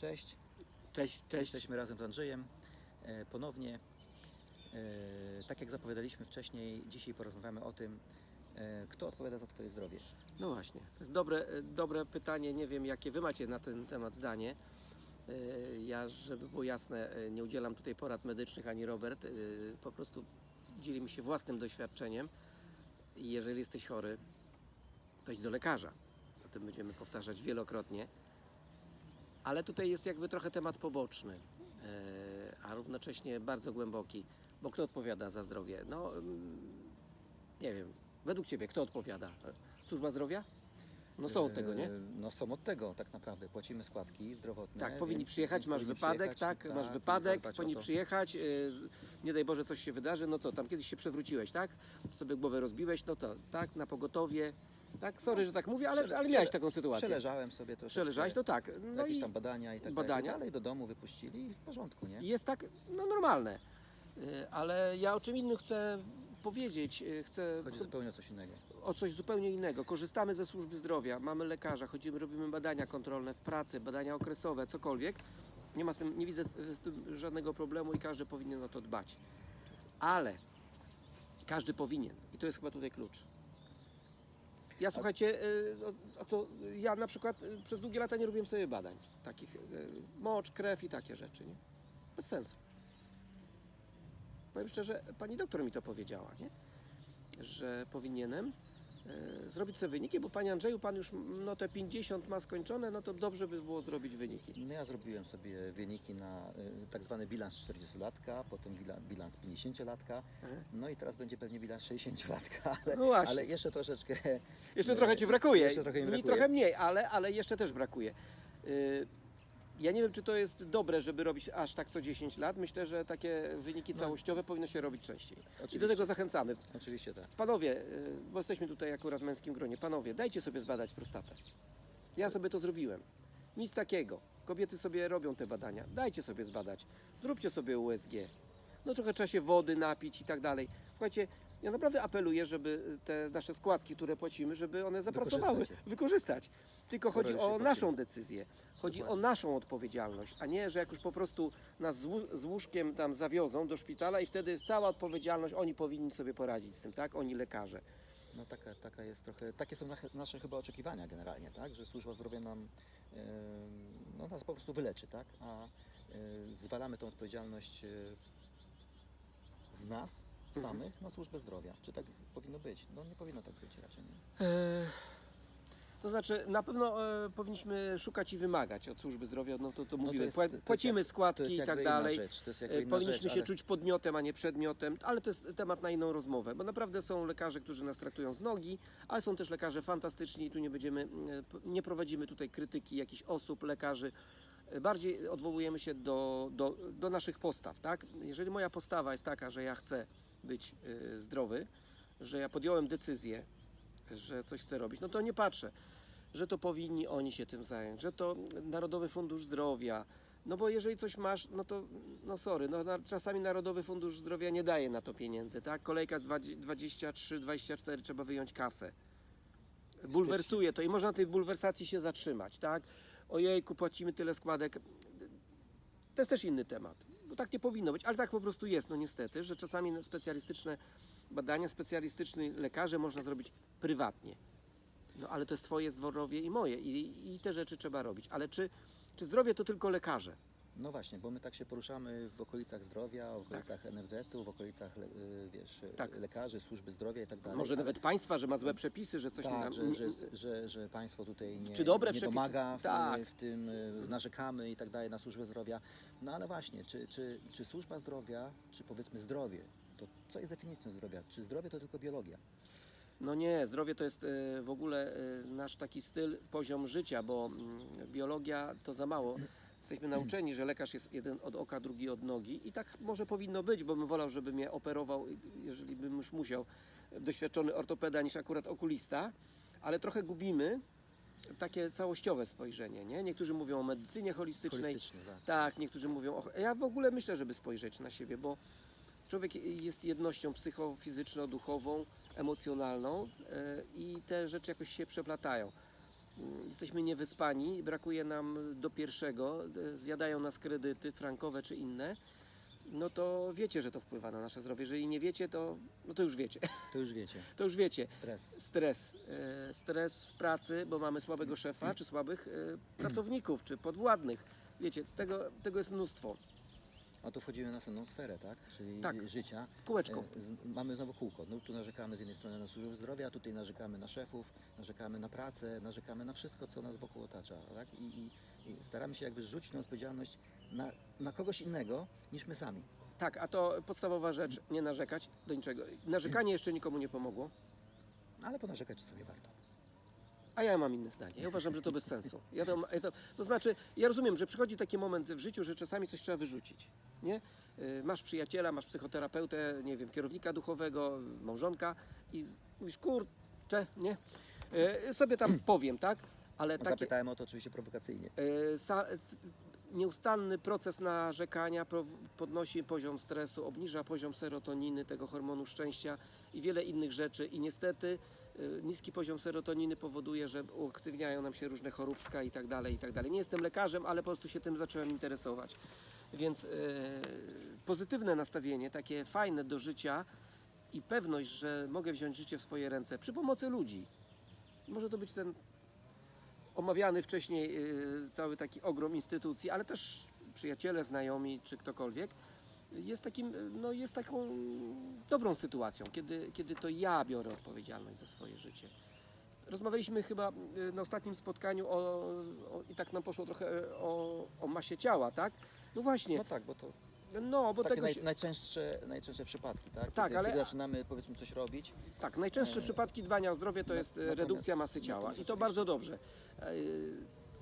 Cześć, Cześć, cześć. jesteśmy razem z Andrzejem e, ponownie. E, Tak jak zapowiadaliśmy wcześniej, dzisiaj porozmawiamy o tym, e, kto odpowiada za Twoje zdrowie. No właśnie, to jest dobre, dobre pytanie. Nie wiem, jakie Wy macie na ten temat zdanie. Ja, żeby było jasne, nie udzielam tutaj porad medycznych ani Robert. Po prostu dzielimy się własnym doświadczeniem. I jeżeli jesteś chory, to idź do lekarza. O tym będziemy powtarzać wielokrotnie. Ale tutaj jest jakby trochę temat poboczny, e, a równocześnie bardzo głęboki. Bo kto odpowiada za zdrowie? No, mm, nie wiem. Według Ciebie kto odpowiada? E, Służba zdrowia? No są od tego, nie? E, No są od tego tak naprawdę. Płacimy składki zdrowotne. Tak, powinni więc- przyjechać, więc masz powinni wypadek, przyjechać, tak, masz i wypadek, powinni przyjechać, z- nie daj Boże coś się wydarzy, no co, tam kiedyś się przewróciłeś, tak? Sobie głowę rozbiłeś, no to, tak, na pogotowie, tak, sorry, że tak mówię, ale, ale miałeś taką sytuację. Przeleżałem sobie troszeczkę. Przeleżałeś, to tak, no jakieś i tam badania i tak badania. Dalej do domu wypuścili i w porządku, nie? jest tak, no normalne, Y, ale ja o czym innym chcę powiedzieć, y, chcę Chodzi zupełnie o coś innego. o coś zupełnie innego. Korzystamy ze służby zdrowia, mamy lekarza, chodzimy, robimy badania kontrolne w pracy, badania okresowe, cokolwiek. Nie, ma z tym, nie widzę z, z tym żadnego problemu i każdy powinien o to dbać. Ale każdy powinien. I to jest chyba tutaj klucz. Ja słuchajcie, a co, ja na przykład y, przez długie lata nie robiłem sobie badań. Takich y, mocz, krew i takie rzeczy, nie? Bez sensu. Powiem szczerze, pani doktor mi to powiedziała, nie? że powinienem e, zrobić sobie wyniki, bo Panie Andrzeju, Pan już no te 50 ma skończone, no to dobrze by było zrobić wyniki. No ja zrobiłem sobie wyniki na y, tak zwany bilans 40-latka, potem wila- bilans 50-latka, Mhm. no i teraz będzie pewnie bilans 60-latka, ale, No właśnie. ale jeszcze troszeczkę... Jeszcze e, trochę Ci brakuje, Jeszcze trochę mi brakuje. trochę mniej, ale, ale jeszcze też brakuje. Y, Ja nie wiem, czy to jest dobre, żeby robić aż tak co 10 lat. Myślę, że takie wyniki No. całościowe powinno się robić częściej. I Oczywiście. do tego zachęcamy. Oczywiście tak. Panowie, y, bo jesteśmy tutaj akurat w męskim gronie, panowie, dajcie sobie zbadać prostatę. Ja sobie to zrobiłem. Nic takiego. Kobiety sobie robią te badania. Dajcie sobie zbadać. Zróbcie sobie USG. No trochę trzeba się wody napić i tak dalej. Słuchajcie, ja naprawdę apeluję, żeby te nasze składki, które płacimy, żeby one zapracowały, Wykorzystać. Tylko Skoro chodzi już się o płaci. naszą decyzję. Chodzi Dokładnie. o naszą odpowiedzialność, a nie, że jak już po prostu nas z, łó- z łóżkiem tam zawiozą do szpitala i wtedy cała odpowiedzialność, oni powinni sobie poradzić z tym, tak? Oni lekarze. No taka, taka jest trochę, takie są nache- nasze chyba oczekiwania generalnie, tak? Że służba zdrowia nam, e, no nas po prostu wyleczy, tak? A e, zwalamy tą odpowiedzialność e, z nas. Samych na służbę zdrowia. Czy tak powinno być? No nie powinno tak być raczej, nie? E, To znaczy, na pewno e, powinniśmy szukać i wymagać od służby zdrowia, no to, to No to mówimy, jest- Pła- to jest płacimy jak- składki i tak dalej. rzecz. To jest jakby E, inna Powinniśmy rzecz, się ale- czuć podmiotem, a nie przedmiotem, ale to jest temat na inną rozmowę, bo naprawdę są lekarze, którzy nas traktują z nogi, ale są też lekarze fantastyczni i tu nie będziemy, e, p- nie prowadzimy tutaj krytyki jakichś osób, lekarzy. E, Bardziej odwołujemy się do, do, do naszych postaw, tak? Jeżeli moja postawa jest taka, że ja chcę być e, zdrowy, że ja podjąłem decyzję, że coś chcę robić, no to nie patrzę, że to powinni oni się tym zająć, że to Narodowy Fundusz Zdrowia. No bo jeżeli coś masz, no to no sorry, no czasami Narodowy Fundusz Zdrowia nie daje na to pieniędzy, tak? Kolejka z 23, 24 trzeba wyjąć kasę. Bulwersuje to i można na tej bulwersacji się zatrzymać, tak? Ojejku, płacimy tyle składek. To jest też inny temat, bo tak nie powinno być, ale tak po prostu jest, no niestety, że czasami specjalistyczne badania, specjalistyczni lekarze można zrobić prywatnie. No ale to jest Twoje zdrowie i moje i, i te rzeczy trzeba robić. Ale czy, czy zdrowie to tylko lekarze? No właśnie, bo my tak się poruszamy w okolicach zdrowia, w okolicach NFZ-u, w okolicach y, wiesz, Tak. lekarzy, służby zdrowia i tak dalej. Może ale- nawet państwa, że ma złe przepisy, że coś tak, nam... że, że, że, że państwo tutaj nie, Czy dobre nie domaga w, Tak. w tym, y, narzekamy i tak dalej na służbę zdrowia. No ale właśnie, czy, czy, czy służba zdrowia, czy powiedzmy zdrowie, to co jest definicją zdrowia? Czy zdrowie to tylko biologia? No nie, zdrowie to jest w ogóle nasz taki styl, poziom życia, bo mm, biologia to za mało. Jesteśmy nauczeni, że lekarz jest jeden od oka, drugi od nogi i tak może powinno być, bo bym wolał, żeby mnie operował, jeżeli bym już musiał, doświadczony ortopeda niż akurat okulista, ale trochę gubimy takie całościowe spojrzenie, nie? Niektórzy mówią o medycynie holistycznej, tak. tak, niektórzy mówią o... Ja w ogóle myślę, żeby spojrzeć na siebie, bo człowiek jest jednością psychofizyczno-duchową, emocjonalną e, i te rzeczy jakoś się przeplatają. Jesteśmy niewyspani, brakuje nam do pierwszego, e, zjadają nas kredyty frankowe czy inne, no to wiecie, że to wpływa na nasze zdrowie. Jeżeli nie wiecie, to, no to już wiecie. To już wiecie. To już wiecie. Stres. Stres. E, Stres w pracy, bo mamy słabego szefa, czy słabych e, pracowników, czy podwładnych. Wiecie, tego, tego jest mnóstwo. A tu wchodzimy na następną sferę, tak? Czyli Tak. życia. Kółeczko. E, z- Mamy znowu kółko. No, tu narzekamy z jednej strony na służbę zdrowia, a tutaj narzekamy na szefów, narzekamy na pracę, narzekamy na wszystko, co nas wokół otacza. Tak? I, i, I staramy się jakby zrzucić tę odpowiedzialność na, na kogoś innego niż my sami. Tak, a to podstawowa rzecz, nie narzekać do niczego. Narzekanie jeszcze nikomu nie pomogło. Ale ponarzekać czasami warto. A ja mam inne zdanie. Ja uważam, że to bez sensu. Ja to, ja to, to znaczy, ja rozumiem, że przychodzi taki moment w życiu, że czasami coś trzeba wyrzucić. Nie? Y, Masz przyjaciela, masz psychoterapeutę, nie wiem, kierownika duchowego, małżonka i mówisz, kurczę, nie? Y, Sobie tam powiem, tak? Ale takie, Zapytałem o to oczywiście prowokacyjnie. C- nieustanny proces narzekania podnosi poziom stresu, obniża poziom serotoniny, tego hormonu szczęścia i wiele innych rzeczy. I niestety niski poziom serotoniny powoduje, że uaktywniają nam się różne choróbska i tak dalej, i tak dalej. Nie jestem lekarzem, ale po prostu się tym zacząłem interesować. Więc e, pozytywne nastawienie, takie fajne do życia i pewność, że mogę wziąć życie w swoje ręce przy pomocy ludzi. Może to być ten omawiany wcześniej y, cały taki ogrom instytucji, ale też przyjaciele, znajomi czy ktokolwiek, jest, takim, y, no, jest taką dobrą sytuacją, kiedy, kiedy to ja biorę odpowiedzialność za swoje życie. Rozmawialiśmy chyba y, na ostatnim spotkaniu o, o, i tak nam poszło trochę y, o, o masie ciała, tak? No właśnie, No tak, bo to no bo takie tego naj, się, najczęstsze, najczęstsze przypadki, tak? Tak, kiedy, ale- kiedy zaczynamy powiedzmy coś robić, tak, najczęstsze e, przypadki dbania o zdrowie to na- jest natomiast- redukcja masy ciała natomiast i to bardzo dobrze. Y,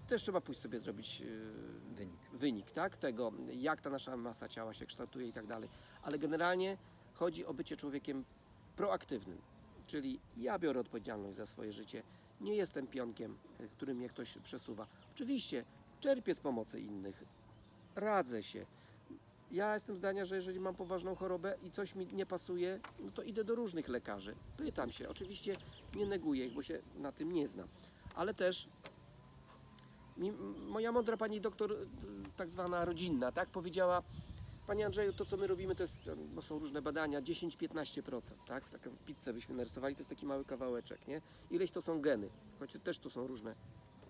Też trzeba pójść sobie zrobić y, wynik. wynik tak, tego, jak ta nasza masa ciała się kształtuje i tak dalej. Ale generalnie chodzi o bycie człowiekiem proaktywnym. Czyli ja biorę odpowiedzialność za swoje życie. Nie jestem pionkiem, y, który mnie ktoś przesuwa. Oczywiście czerpię z pomocy innych, radzę się. Ja jestem zdania, że jeżeli mam poważną chorobę i coś mi nie pasuje, no to idę do różnych lekarzy. Pytam się. Oczywiście nie neguję ich, bo się na tym nie znam. Ale też mi, moja mądra pani doktor, y, tak zwana rodzinna, tak, powiedziała, Panie Andrzeju, to co my robimy, to jest, no są różne badania, 10-15%, tak? Taką pizzę byśmy narysowali, to jest taki mały kawałeczek, nie? Ileś to są geny, choć też tu są różne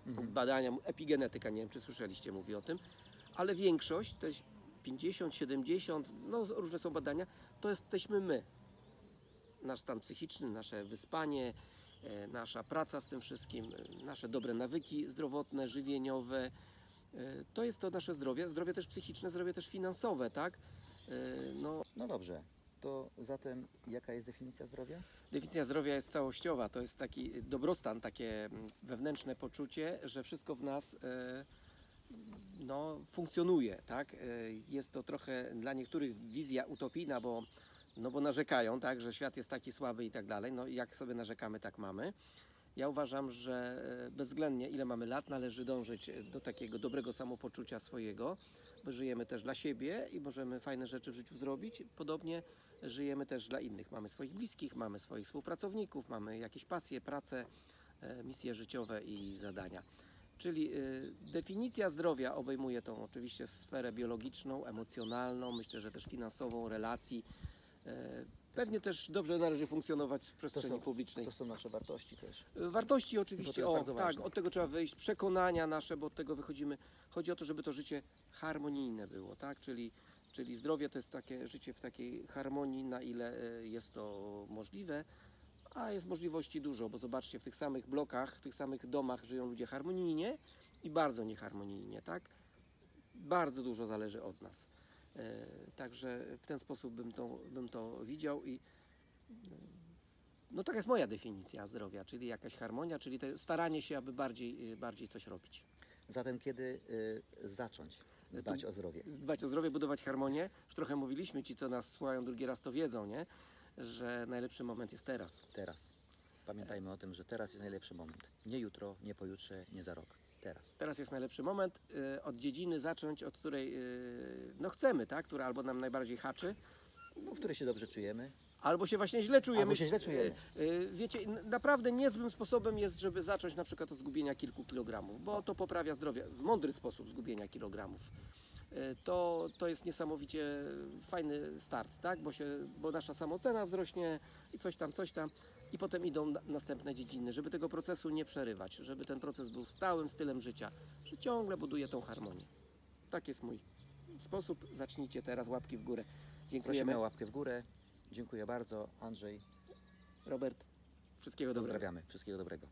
Mhm. badania, epigenetyka, nie wiem czy słyszeliście, mówi o tym, ale większość, to jest 50, 70, no różne są badania, to jesteśmy my. Nasz stan psychiczny, nasze wyspanie, nasza praca z tym wszystkim, e, nasze dobre nawyki zdrowotne, żywieniowe, e, to jest to nasze zdrowie, zdrowie też psychiczne, zdrowie też finansowe, tak? E, No, No dobrze, to zatem jaka jest definicja zdrowia? Definicja zdrowia jest całościowa. To jest taki dobrostan, takie mm, wewnętrzne poczucie, że wszystko w nas e, no, funkcjonuje. Tak? E, Jest to trochę dla niektórych wizja utopijna, bo, no, bo narzekają, tak, że świat jest taki słaby i tak dalej. No, jak sobie narzekamy, tak mamy. Ja uważam, że e, bezwzględnie ile mamy lat, należy dążyć do takiego dobrego samopoczucia swojego, bo żyjemy też dla siebie i możemy fajne rzeczy w życiu zrobić. Podobnie żyjemy też dla innych. Mamy swoich bliskich, mamy swoich współpracowników, mamy jakieś pasje, pracę, e, misje życiowe i zadania. Czyli definicja zdrowia obejmuje tą oczywiście sferę biologiczną, emocjonalną, myślę, że też finansową, relacji. E, Pewnie też dobrze należy funkcjonować w przestrzeni są- publicznej. To są nasze wartości też. Wartości To oczywiście, o tak, ważne. od tego trzeba wyjść, przekonania nasze, bo od tego wychodzimy. Chodzi o to, żeby to życie harmonijne było, tak? Czyli, czyli zdrowie to jest takie życie w takiej harmonii, na ile e, jest to możliwe, a jest możliwości dużo, bo zobaczcie, w tych samych blokach, w tych samych domach żyją ludzie harmonijnie i bardzo nieharmonijnie, tak? Bardzo dużo zależy od nas. E, Także w ten sposób bym to, bym to widział i no taka jest moja definicja zdrowia, czyli jakaś harmonia, czyli staranie się, aby bardziej, y, bardziej coś robić. Zatem kiedy y, zacząć dbać o zdrowie? Dbać o zdrowie, budować harmonię. Już trochę mówiliśmy, ci co nas słuchają drugi raz to wiedzą, nie? że najlepszy moment jest teraz. Teraz. Pamiętajmy o tym, że teraz jest najlepszy moment. Nie jutro, nie pojutrze, nie za rok. Teraz. Teraz jest najlepszy moment y, od dziedziny zacząć, od której y, no chcemy, tak? która albo nam najbardziej haczy, No, w której się dobrze czujemy, Albo się właśnie źle czujemy. Albo się źle czujemy. E, e, Wiecie, n- naprawdę niezłym sposobem jest, żeby zacząć na przykład od zgubienia kilku kilogramów, bo to poprawia zdrowie, w mądry sposób zgubienia kilogramów. E, To, to jest niesamowicie fajny start, tak? bo, się, bo nasza samoocena wzrośnie i coś tam, coś tam. I potem idą na- następne dziedziny, żeby tego procesu nie przerywać, żeby ten proces był stałym stylem życia, że ciągle buduje tą harmonię. Tak jest mój sposób. Zacznijcie teraz łapki w górę. Dziękujemy. Prosimy o łapkę w górę. Dziękuję bardzo. Andrzej, Robert, wszystkiego dobrego. pozdrawiamy. Wszystkiego dobrego.